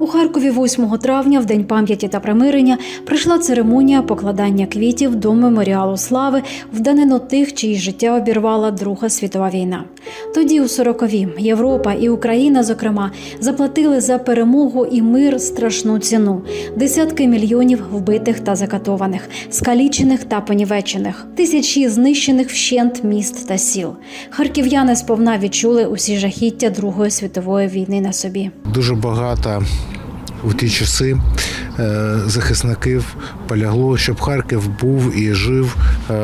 У Харкові 8 травня, в День пам'яті та примирення, прийшла церемонія покладання квітів до меморіалу слави в данину тих, чиї життя обірвала Друга світова війна. Тоді, у 40-ві, Європа і Україна, зокрема, заплатили за перемогу і мир страшну ціну: десятки мільйонів вбитих та закатованих, скалічених та понівечених, тисячі знищених вщент міст та сіл. Харків'яни сповна відчули усі жахіття Другої світової війни на собі. Дуже багато у ті часи е, захисників полягло, щоб Харків був і жив е,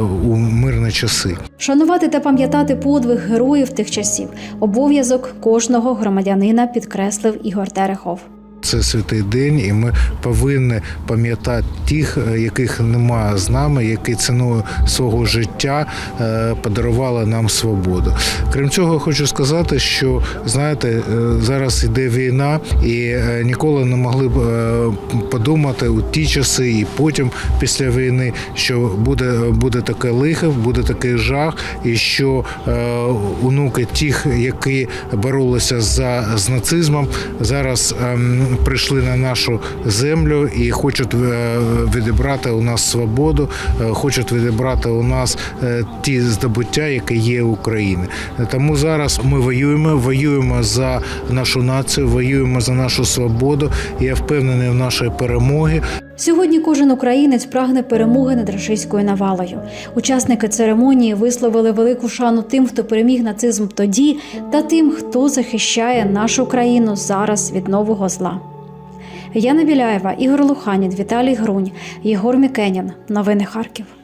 у мирні часи. Шанувати та пам'ятати подвиг героїв тих часів обов'язок кожного громадянина підкреслив Ігор Терехов. Це святий день, і ми повинні пам'ятати тих, е, яких немає з нами, які ціною свого життя е, подарували нам свободу. Крім цього, хочу сказати, що знаєте, е, зараз йде війна, і ніколи не могли б подумати у ті часи, і потім після війни, що буде, буде таке лихо, буде такий жах, і що онуки тих, які боролися за з нацизмом, зараз ем, прийшли на нашу землю і хочуть е, відібрати у нас свободу, е, хочуть відібрати у нас е, ті здобуття, які є у України. Тому зараз ми воюємо, воюємо за нашу націю, воюємо за нашу свободу. Я впевнений в нашій перемогі. Сьогодні кожен українець прагне перемоги над рашистською навалою. Учасники церемонії висловили велику шану тим, хто переміг нацизм тоді, та тим, хто захищає нашу країну зараз від нового зла. Яна Біляєва, Ігор Луханін, Віталій Грунь, Єгор Мікенін. Новини Харків.